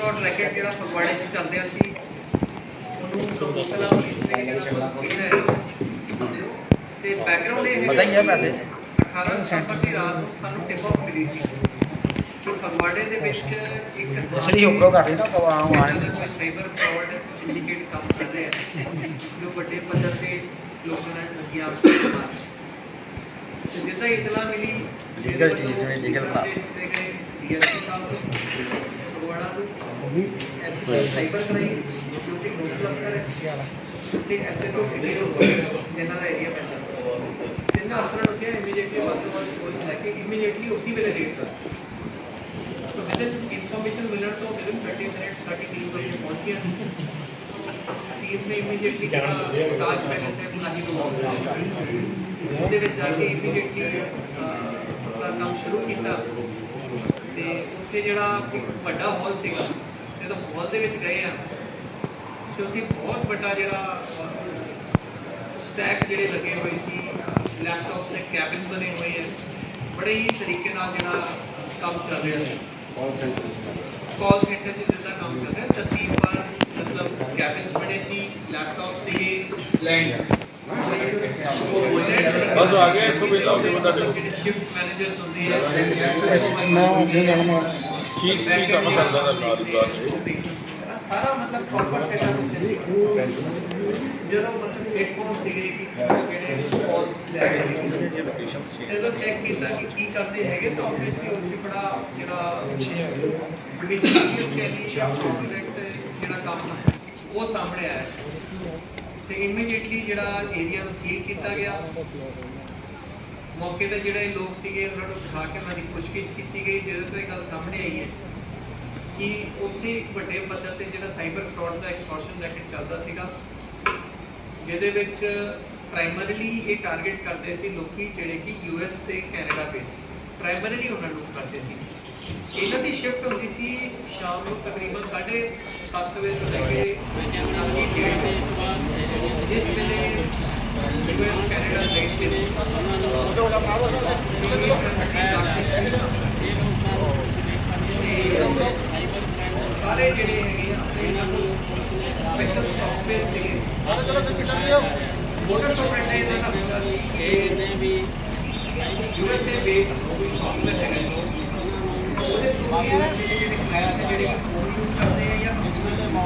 Fraud racket ਜਿਹੜਾ ਫਗਵਾੜੇ 'ਚ ਚੱਲਦਿਆ ਸੀ ਉਹਨੂੰ ਕਪੂਰਥਲਾ ਪੁਲਿਸ ਨੇ ਜਿਹੜਾ ਕਿਹਾ ਹੈ ਤੇ ਬੈਕਗ੍ਰਾਉਂਡ ਇਹ ਪਤਾ ਹੀ ਹੈ ਵੈਸੇ। 18 ਦਸੰਬਰ ਦੀ ਰਾਤ ਨੂੰ ਸਾਨੂੰ ਟਿਪ ਆਫ ਮਿਲੀ ਸੀ ਕਿ ਫਗਵਾੜੇ ਦੇ ਵਿੱਚ ਇੱਕ ਅਸਲੀ ਉਪਰੋਂ ਕਰ ਰਹੀ ਨਾ ਕਵਾ ਆਉਂ ਆਣ ਸਾਈਬਰ ਫਰਾਡ ਸਿੰਡੀਕੇਟ ਕੰਮ ਕਰ ਰਹੇ ਹਨ ਜੋ ਵੱਡੇ ਪੱਧਰ ਤੇ ਲੋਕਾਂ ਨਾਲ ਠੱਗੀਆਂ ਮਾਰ ਤੇ ਜਿੱਦਾਂ ਹੀ ਇਤਲਾ ਮਿਲੀ Legal ਚੀਜ਼ ਜਿਹੜੀ legal ਬਣਾ। ਤੇ ਗਏ ਡੀਐਸਪੀ ਸਾਹਿਬ फगवाड़ा ऐसे साइबर क्राइम जो कि लोकल अफसर है ठीक ऐसे तो सिटी लोग ਇਹਨਾਂ ਦਾ ਏਰੀਆ ਪੈਂਦਾ ਜਿੰਨਾ ਅਫਸਰ ਨੂੰ ਕਿਹਾ ਇਮੀਡੀਏਟਲੀ ਵਰਤਮਾਨ ਸੋਚ ਲੈ ਕੇ ਇਮੀਡੀਏਟਲੀ ਉਸੇ ਵੇਲੇ ਰੇਟ ਕਰ तो विदिन इन्फॉर्मेशन मिलने तो विदिन थर्टी मिनट सारी टीम को ये पहुँच गया। टीम ने इमीडिएटली ताज पैलेस है मुलाहिम को ਉਹਦੇ ਵਿੱਚ ਜਾ ਕੇ ਇਮੀਡੀਏਟਲੀ ਕੰਮ ਸ਼ੁਰੂ ਕੀਤਾ ਤੇ ਉੱਥੇ ਜਿਹੜਾ ਵੱਡਾ ਹਾਲ ਸੀਗਾ ਜਦੋਂ ਹਾਲ ਦੇ ਵਿੱਚ ਗਏ ਆ ਤੇ ਉੱਥੇ ਬਹੁਤ ਵੱਡਾ ਜਿਹੜਾ ਸਟੈਕ ਜਿਹੜੇ ਲੱਗੇ ਹੋਏ ਸੀ ਲੈਪਟਾਪਸ ਦੇ ਕੈਬਿਨ ਬਣੇ ਹੋਏ ਆ ਬੜੇ ਹੀ ਤਰੀਕੇ ਨਾਲ ਜਿਹੜਾ ਕੰਮ ਚੱਲ ਰਿਹਾ ਸੀ। ਕਾਲ ਸੈਂਟਰ 'ਚ ਜਿੱਦਾਂ ਕੰਮ ਕਰ ਰਿਹਾ ਮਤਲਬ ਕੈਬਿਨਸ ਬਣੇ ਸੀ ਲੈਪਟਾਪ ਸੀਗੇ ਲੈਂਡ ਬਸ ਆ ਗਿਆ, ਇੱਥੋਂ ਵਿਹਲਾ ਹੋ ਕੇ ਬੰਦਾ ਸ਼ਿਫਟ ਮੈਨੇਜਰਸ ਹੁੰਦੇ ਆ ਮੈਂ ਅੱਗੇ ਜਾਣਾ ਠੀਕ ਠੀਕ ਕੰਮ ਕਰਦਾ ਦਾ ਨਾਲ ਹੀ ਬਾਅਦ ਸਾਰਾ ਮਤਲਬ ਪ੍ਰੋਪਰ ਸੈਟਅਪ ਸੀ ਜਦੋਂ ਮਤਲਬ ਹੈਡਫੋਨ ਸੀਗੇ ਕਿ ਕਿਹੜੇ ਕਾਲਸ ਲੈ ਕੇ ਲੋਕੇਸ਼ਨਸ ਜਦੋਂ ਚੈੱਕ ਕੀਤਾ ਕਿ ਕੀ ਕਰਦੇ ਹੈਗੇ ਤਾਂ ਆਬਵੀਅਸਲੀ ਉਹ 'ਚ ਬੜਾ ਜਿਹੜਾ ਮਿਸਟੀਰੀਅਸ ਕਹਿੰਦੀ ਜਾਂ fraudulent ਜਿਹੜਾ ਕੰਮ ਹੈ, ਉਹ ਸਾਹਮਣੇ ਆਇਆ ਤੇ ਇਮੀਡੀਏਟਲੀ ਜਿਹੜਾ ਏਰੀਆ ਨੂੰ ਸੀਲ ਕੀਤਾ ਗਿਆ। ਮੌਕੇ ਤੇ ਜਿਹੜੇ ਲੋਕ ਸੀਗੇ, ਉਹਨਾਂ ਨੂੰ ਉਠਾ ਕੇ ਉਹਨਾਂ ਦੀ ਪੁੱਛਗਿੱਛ ਕੀਤੀ ਗਈ। ਜਿਹਦੇ ਤੋਂ ਇਹ ਗੱਲ ਸਾਹਮਣੇ ਆਈ ਹੈ ਕਿ ਉੱਥੇ ਇੱਕ ਵੱਡੇ ਪੱਧਰ ਤੇ ਜਿਹੜਾ ਸਾਈਬਰ ਫਰਾਡ ਦਾ ਐਕਸਟੋਰਸ਼ਨ ਰੈਕੇਟ ਚੱਲਦਾ ਸੀਗਾ, ਜਿਹਦੇ ਵਿੱਚ ਪ੍ਰਾਇਮਰੀਲੀ ਇਹ ਟਾਰਗੇਟ ਕਰਦੇ ਸੀ ਲੋਕੀ ਜਿਹੜੇ ਕਿ ਯੂਐਸ ਤੇ ਕੈਨੇਡਾ ਬੇਸ ਪ੍ਰਾਇਮਰੀਲੀ ਉਹਨਾਂ ਨੂੰ ਕਰਦੇ ਸੀ। ਇਹਨਾਂ ਦੀ ਸ਼ਿਫਟ ਹੁੰਦੀ ਸੀ ਸ਼ਾਮ ਨੂੰ ਤਕਰੀਬਨ 7:30 ਵਜੇ ਤੋਂ ਲੈ ਕੇ ਰਾਤੀ ਡੇਢ ਵਜੇ ਤੋਂ ਬਾਅਦ ਜਿਸ ਵੇਲੇ ਯੂਐਸ ਕੈਨੇਡਾ ਬੇਸ ਤੇ ਸਾਰੇ ਜਿਹੜੇ ਹੈਗੇ ਆ ਇਹਨਾਂ ਕੋਲ ਸਪੈਸ਼ਲ ਸੌਫਟਵੇਅਰ ਸੀਗੇ ਮੋਟਰ ਸੌਫਟਵੇਅਰ ਇਹਨਾਂ ਦਾ ਹੁੰਦਾ ਸੀ ਕਿ ਯੂਐਸਏ ਬੇਸ ਕੋਈ ਸੌਫਟਵੇਅਰ ਹੈਗਾ ਜੋ ਉਹਦੇ ਥਰੂ ਜਿਹੜੇ ਜਿਹੜੇ ਕਲਾਇੰਟ ਤੇ ਜਿਹੜੇ ਫੋਨ ਯੂਜ਼ ਕਰਦੇ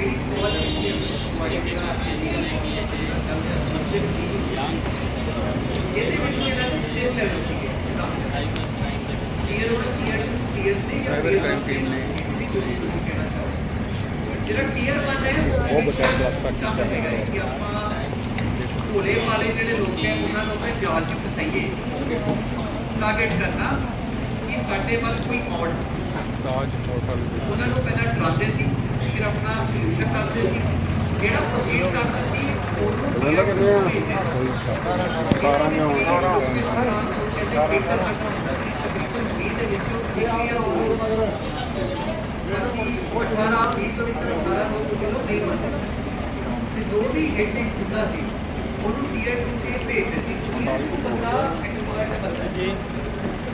ਜਿਹੜੀ ਕੋਲ ਹੁੰਦੀ ਹੈ ਤੁਹਾਡੀ ਜਿਹੜਾ ਇਹਦੇ ਵਿੱਚ ਜਿਹੜਾ ਤਿੰਨ ਲੈਵਲ ਸੀਗੇ tier 1 tier 2 tier 3 cyber crime team ਨੇ ਜਿਹੜਾ ਟੀਅਰ 1 ਹੈ ਉਹ ਬਤਾ ਦੱਸ ਸਕਦੇ ਹਾਂ ਕਿ ਆਪਾਂ ਭੋਲੇ ਵਾਲੇ ਜਿਹੜੇ ਲੋਕ ਨੇ ਉਹਨਾਂ ਨੂੰ ਆਪਣੇ ਜਾਲ 'ਚ ਫਸਾਈਏ ਟਾਰਗੇਟ ਕਰਨਾ ਕਿ ਸਾਡੇ ਵੱਲ ਕੋਈ ਆਉਣ ਤਾਜ ਹੋਟਲ ਉਹਨਾਂ ਨੂੰ ਪਹਿਲਾਂ ਡਰਾਉਂਦੇ ਉਹਨੂੰ ਬੰਦਾ ਕਿੰਨੇ ਆ? ਸਾਰਾ ਨੇ ਆਉਣਾ। ਉਹ ਸਾਰਾ ਵੀ ਤੋਂ ਵੀ ਸਾਰਾ ਉਹ ਦੇ ਤੇ ਜੋ ਵੀ ਹੈਡਿੰਗ ਹੁੰਦਾ ਸੀ ਉਹਨੂੰ ਟੀਅਰ 2 ਤੇ ਭੇਜਦੇ ਸੀ ਉਹ ਬੰਦਾ ਐਕਸਪਰਟ ਬੰਦਾ ਜੀ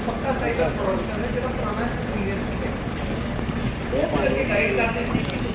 ਪੱਕਾ ਸਾਈਕਲ ਪ੍ਰੋਡਕਸ਼ਨ ਹੈ ਜਿਹੜਾ ਪੁਰਾਣਾ ਐਕਸਪੀਰੀਅੰਸ ਹੈ ਉਹ ਕਰਕੇ ਗਾਈਡ ਕਰਦੇ ਸੀ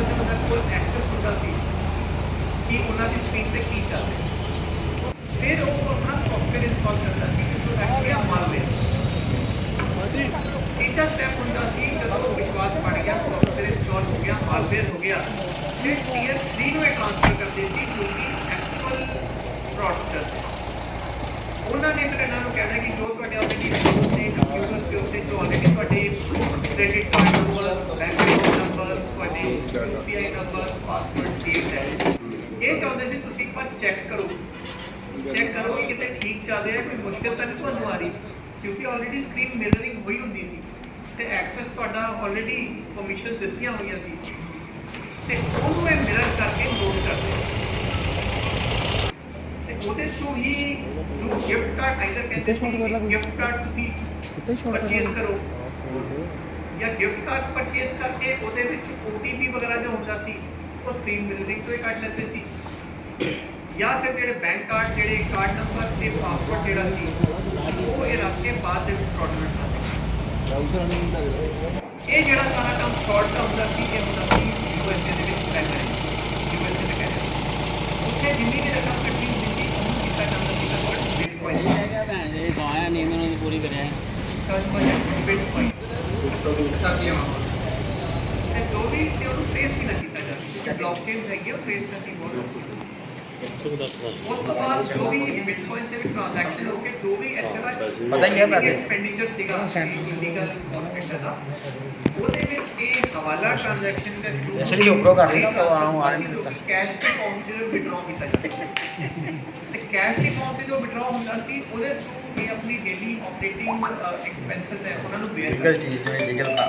ਪ੍ਰੋਡਕਟਸ ਦੇ ਉਹਨਾਂ ਕੋਲ ਐਕਸੈਸ ਹੁੰਦਾ ਸੀ ਕਿ ਉਹਨਾਂ ਦੀ ਸਕਰੀਨ ਤੇ ਕੀ ਚੱਲ ਰਿਹਾ ਫਿਰ ਉਹ ਆਪਣਾ ਸੌਫਟਵੇਅਰ ਇੰਸਟਾਲ ਕਰਦਾ ਸੀ ਕਿ ਪ੍ਰੋਡਕਟ ਗਿਆ ਮਾਲਵੇਅਰ ਤੀਜਾ ਸਟੈਪ ਹੁੰਦਾ ਸੀ ਜਦੋਂ ਵਿਸ਼ਵਾਸ ਬਣ ਗਿਆ ਸੌਫਟਵੇਅਰ ਇੰਸਟਾਲ ਹੋ ਗਿਆ ਹਾਰਡਵੇਅਰ ਹੋ ਗਿਆ ਤੇ ਟੀਅਰ 3 ਨੂੰ ਇਹ ਟ੍ਰਾਂਸਫਰ ਕਰਦੇ ਸੀ ਜੋ ਕਿ ਐਕਚੁਅਲ ਫਰਾਡਸਟਰ ਸੀ ਉਹਨਾਂ ਨੇ ਫਿਰ ਇਹਨਾਂ ਨੂੰ ਕਹਿਣਾ ਕਿ ਜੋ ਤੁਹਾਡੇ ਆਲਰੇਡੀ ਨੇ ਕੰਪਿਊਟਰ ਦੇ ਉੱਤੇ ਜੋ ਆਲਰੇਡੀ ਤੁਹਾਡੇ credit UPI number password save ਹੈ ਇਹ ਚਾਹੁੰਦੇ ਸੀ ਤੁਸੀਂ ਇੱਕ ਵਾਰ ਚੈੱਕ ਕਰੋ। ਚੈੱਕ ਕਰੋ ਕਿ ਕਿਤੇ ਠੀਕ ਚੱਲ ਰਿਹਾ ਕੋਈ ਮੁਸ਼ਕਲ ਤਾਂ ਨਹੀਂ ਤੁਹਾਨੂੰ ਆ ਰਹੀ? ਕਿਉਂਕਿ ਆਲਰੇਡੀ ਸਕਰੀਨ ਮਿਰਰਿੰਗ ਹੋਈ ਹੁੰਦੀ ਸੀ ਤੇ ਐਕਸੈਸ ਤੁਹਾਡਾ ਆਲਰੇਡੀ ਪਰਮਿਸ਼ਨਸ ਦਿੱਤੀਆਂ ਹੋਈਆਂ ਸੀ। ਤੇ ਉਹਨੂੰ ਇਹ ਮਿਰਰ ਕਰਕੇ ਨੋਟ ਕਰਦੇ ਤੇ ਉਹਦੇ ਤੋਂ ਹੀ ਜੋ ਗਿਫਟ ਕਾਰਡ ਆਈਦਰ ਕਹਿੰਦੇ ਗਿਫਟ ਕਾਰਡ ਤੁਸੀਂ ਕਿੱਥੇ ਪਰਚੇਸ ਕਰੋ। ਜਾਂ ਗਿਫਟ ਕਾਰਡ ਪਰਚੇਸ ਕਰਕੇ ਉਹਦੇ ਵਿੱਚ OTP ਵਗੈਰਾ ਜੋ ਹੁੰਦਾ ਸੀ ਉਹ ਸਕਰੀਨ ਮਿਰਰਿੰਗ ਤੋਂ ਹੀ ਕੱਢ ਲੈਂਦੇ ਸੀ। ਜਾਂ ਫਿਰ ਜਿਹੜੇ ਬੈਂਕ ਕਾਰਡ ਜਿਹੜੇ ਕਾਰਡ ਨੰਬਰ ਤੇ ਪਾਸਵਰਡ ਜਿਹੜਾ ਸੀ ਉਹ ਇਹ ਰੱਖ ਕੇ ਬਾਅਦ ਦੇ ਵਿੱਚ ਫਰਾਡੂਲੈਂਟ ਕਰਦੇ ਇਹ ਜਿਹੜਾ ਸਾਰਾ ਕੰਮ ਫਰਾਡ ਦਾ ਹੁੰਦਾ ਸੀ ਇਹ ਹੁੰਦਾ ਸੀ ਯੂਐਸਏ ਦੇ ਵਿੱਚ ਪਹਿਲਾਂ ਯੂਐਸਏ ਦੇ ਕਹਿੰਦੇ ਉੱਥੇ ਜਿੰਨੀ ਵੀ ਰਕਮ ਹੁੰਦੀ ਸੀ ਉਹਨੂੰ ਕੀਤਾ ਜਾਂਦਾ ਸੀ ਕਨਵਰਟ ਬਿਟਕੋਇਨ ਇਹ ਸੋਇਆ ਨਹੀਂ ਮੈਨੂੰ ਪੂਰੀ ਕਰਿਆ। ਕਨਵਰਟ ਬਿਟਕੋਇਨ ਤੇ ਜੋ ਵੀ ਤੇ ਉਹਨੂੰ ਟ੍ਰੇਸ ਵੀ ਨਾ ਕੀਤਾ ਜਾ ਸਕੇ ਬਲੌਕਚੇਨ ਹੈਗੀ ਆ, ਉਹ ਟ੍ਰੇਸ ਕਰਨੀ ਬਹੁਤ ਔਖੀ ਹੈ ਉਸ ਤੋਂ ਬਾਅਦ ਜੋ ਵੀ ਬਿਟਕੋਇਨ ਦੇ ਵਿੱਚ ਟ੍ਰਾਂਜੈਕਸ਼ਨ ਹੋ ਕੇ ਜੋ ਵੀ ਇੱਥੇ ਦਾ ਪਤਾ ਹੀ ਹੈ ਵੈਸੇ। ਐਕਸਪੈਂਡੀਚਰ ਸੀਗਾ ਇਲੀਗਲ ਕੰਸੈਂਟ ਦਾ ਉਹਦੇ ਵਿੱਚ ਇਹ ਹਵਾਲਾ ਟ੍ਰਾਂਜੈਕਸ਼ਨ ਦੇ ਥਰੂ ਇਸ ਲਈ ਉੱਪਰੋਂ ਕਰ ਲਈ ਨਾ, ਤਾਂ ਆਮ ਆ ਨਹੀਂ ਦਿੱਤਾ। ਕੈਸ਼ ਦੇ ਫਾਰਮ 'ਚ ਵਿਡਰਾਅ ਕੀਤਾ ਜਾਂਦਾ ਤੇ ਕੈਸ਼ ਦੀ ਫਾਰਮ 'ਤੇ ਜੋ ਵਿਡਰਾਅ ਹੁੰਦਾ ਸੀ ਉਹਦੇ ਥਰੂ ਇਹ ਆਪਣੀ ਡੇਲੀ ਆਪਰੇਟਿੰਗ ਐਕਸਪੈਂਸਸ ਹੈ ਉਹਨਾਂ ਨੂੰ ਬੇਅਰ ਲੀਗਲ ਚੀਜ਼ ਜਿਹੜੀ ਲੀਗਲ ਭਰਾ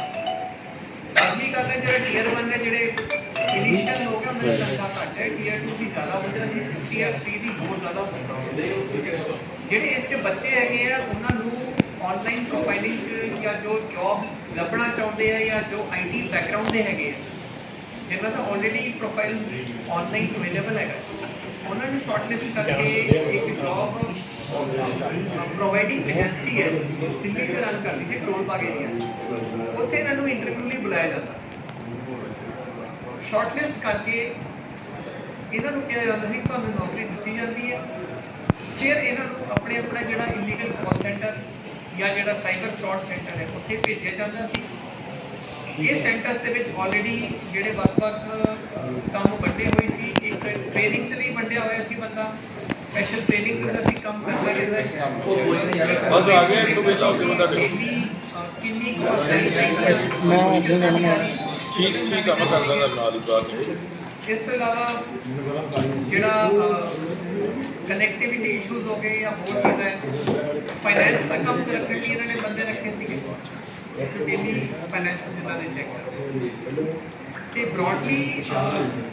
ਅਸਲੀ ਗੱਲ ਹੈ ਜਿਹੜੇ ਟੀਅਰ 1 ਨੇ ਜਿਹੜੇ ਇਨੀਸ਼ੀਅਲ ਲੋਕ ਉਹਨਾਂ ਦੀ ਸੰਖਿਆ ਘੱਟ ਹੈ। ਟੀਅਰ 2 ਦੀ ਜ਼ਿਆਦਾ ਵਧਿਆ ਸੀ ਟੀਅਰ 3 ਦੀ ਬਹੁਤ ਜ਼ਿਆਦਾ ਵਧਿਆ ਜਿਹੜੇ ਇਹ 'ਚ ਬੱਚੇ ਹੈਗੇ ਆ ਉਹਨਾਂ ਨੂੰ ਆਨਲਾਈਨ ਪ੍ਰੋਫਾਈਲਿੰਗ ਜਾਂ ਜੋ ਜੌਬ ਲੱਭਣਾ ਚਾਹੁੰਦੇ ਆ ਜਾਂ ਜੋ ਆਈਟੀ ਬੈਕਗ੍ਰਾਉਂਡ ਦੇ ਹੈਗੇ ਆ ਜਿਨ੍ਹਾਂ ਦਾ ਆਲਰੇਡੀ ਪ੍ਰੋਫਾਈਲ ਆਨਲਾਈਨ ਅਵੇਲੇਬਲ ਹੈਗਾ। ਉਹਨਾਂ ਨੂੰ ਸ਼ਾਰਟਲਿਸਟ ਕਰਕੇ ਇੱਕ ਜੌਬ ਪ੍ਰੋਵਾਈਡਿੰਗ ਏਜੰਸੀ ਹੈ, ਦਿੱਲੀ 'ਚ ਰਨ ਕਰਦੀ ਸੀ ਕਰੋਲ ਬਾਗ ਏਰੀਆ ਉੱਥੇ ਇਹਨਾਂ ਨੂੰ ਇੰਟਰਵਿਊ ਲਈ ਬੁਲਾਇਆ ਜਾਂਦਾ ਸੀ। ਸ਼ਾਰਟਲਿਸਟ ਕਰਕੇ ਇਹਨਾਂ ਨੂੰ ਕਿਹਾ ਜਾਂਦਾ ਸੀ ਕਿ ਤੁਹਾਨੂੰ ਨੌਕਰੀ ਦਿੱਤੀ ਜਾਂਦੀ ਹੈ। ਫਿਰ ਇਹਨਾਂ ਨੂੰ ਆਪਣੇ ਆਪਣਾ ਜਿਹੜਾ ਇਲੀਗਲ ਕਾਲ ਸੈਂਟਰ ਜਾਂ ਜਿਹੜਾ ਸਾਈਬਰ ਫਰਾਡ ਸੈਂਟਰ ਹੈ, ਉੱਥੇ ਭੇਜਿਆ ਜਾਂਦਾ ਸੀ। ਇਹ ਸੈਂਟਰਸ ਦੇ ਵਿੱਚ ਆਲਰੇਡੀ ਜਿਹੜੇ ਵੱਖ-ਵੱਖ ਕੰਮ ਵੰਡੇ ਹੋਏ ਸੀ। ਟ੍ਰੇਨਿੰਗ ਦੇ ਲਈ ਵੰਡਿਆ ਹੋਇਆ ਸੀ ਬੰਦਾ। ਸਪੈਸ਼ਲ ਟ੍ਰੇਨਿੰਗ ਦਿੰਦਾ ਸੀ ਕੰਮ ਕਰਦਾ ਰਹਿੰਦਾ ਬਸ ਆ ਗਿਆ, ਇੱਕ ਪਹਿਲਾਂ ਹੋ ਗਿਆ ਤੁਹਾਡੇ ਕਿੰਨੀ ਸੈਂਟਰ ਮੈਂ ਆਪਣੇ ਨਾਲ ਮੈਂ- ਠੀਕ ਠੀਕ ਕੰਮ ਕਰਦਾ ਦਾ ਨਾਲ ਹੀ ਬਾਤ ਇਸ ਤੋਂ ਇਲਾਵਾ ਜਿਹੜਾ ਕਨੈਕਟੀਵਿਟੀ ਇਸ਼ੂਜ਼ ਹੋ ਗਏ ਜਾਂ ਹੋਰ ਚੀਜ਼ਾਂ ਹੈ ਫਾਈਨੈਂਸ ਦਾ ਕੰਮ ਰੱਖਣ ਲਈ ਇਹਨਾਂ ਨੇ ਬੰਦੇ ਰੱਖੇ ਸੀਗੇ। ਡੇਲੀ ਫਾਈਨੈਂਸ ਇਹਨਾਂ ਦੇ ਚੈੱਕ ਕਰਦੇ ਸੀ। ਤੇ ਬ੍ਰੌਡਲੀ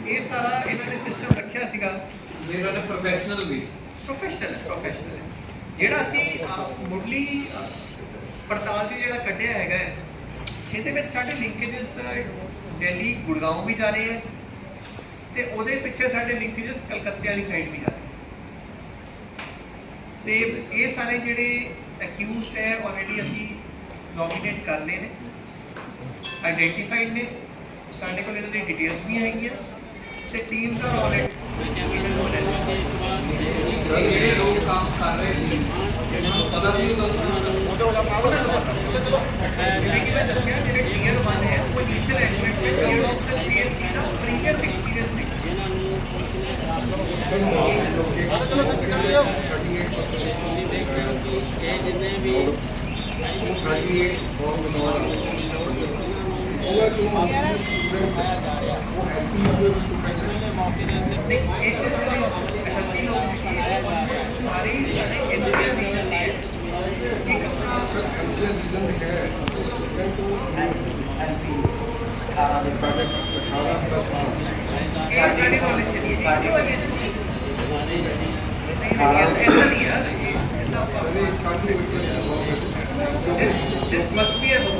ਇਹ ਸਾਰਾ ਇਹਨਾਂ ਨੇ ਸਿਸਟਮ ਰੱਖਿਆ ਸੀਗਾ। ਮੇਰਾ ਨਾ ਪ੍ਰੋਫੈਸ਼ਨਲ ਵੀ। ਪ੍ਰੋਫੈਸ਼ਨਲ ਪ੍ਰੋਫੈਸ਼ਨਲ ਜਿਹੜਾ ਅਸੀਂ ਮੁੱਢਲੀ ਪੜਤਾਲ ਤੇ ਜਿਹੜਾ ਕੱਢਿਆ ਹੈਗਾ ਇਹਦੇ ਵਿੱਚ ਸਾਡੇ ਲਿੰਕੇजेस ਦਿੱਲੀ ਗੁੜਗਾਉਂ ਵੀ ਜਾ ਰਹੇ ਹੈ ਤੇ ਉਹਦੇ ਪਿੱਛੇ ਸਾਡੇ ਲਿੰਕੇजेस ਕਲਕੱਤੇ ਵਾਲੀ ਸਾਈਡ ਵੀ ਜਾ ਰਹੇ ਤੇ ਇਹ ਸਾਰੇ ਜਿਹੜੇ ਅਕਿਊਜ਼ਡ ਹੈ ਆਲਰੇਡੀ ਅਸੀਂ ਨੋਮੀਨੇਟ ਕਰ ਲਏ ਨੇ ਆਈਡੈਂਟੀਫਾਈਡ ਨੇ। ਸਾਡੇ ਕੋਲ ਇਹਨਾਂ ਦੀ ਡਿਟੇਲਸ ਵੀ ਹੈਗੀਆਂ ਤੇ ਟੀਮ ਦਾ ਆਲਰੇਡੀ ਜਿਹੜੇ ਲੋਕ ਕੰਮ ਕਰ ਰਹੇ ਸੀ ਉਹਨਾਂ ਨੂੰ ਪਤਾ ਨਹੀਂ ਜਿਵੇਂ ਕਿ ਮੈਂ ਦੱਸਿਆ ਜਿਹੜੇ ਟੀਅਰ 1 ਹੈ। ਉਹ ਇਨੀਸ਼ੀਅਲ ਐਡਮਿਟ ਵਿੱਚ ਟੀਅਰ ਆਫ ਦਾ ਟੀਅਰ ਕੀ ਦਾ ਪ੍ਰੀਵੀਅਸ ਐਕਸਪੀਰੀਅੰਸ ਸੀ ਇਹ ਜਿੰਨੇ ਵੀ ਨਹੀਂ ਇਹ ਤੇ ਸਾਰੇ ਇਕੱਠੀ ਲੋਕ ਸਾਰੇ ਐਸਪੀਆਰ ਦੀ ਹੈ ਇੱਕ ਆਪਣਾ ਇਹ ਸਾਡੇ ਕਾਲਜ ਚ ਨਹੀਂ ਹੈ this must be a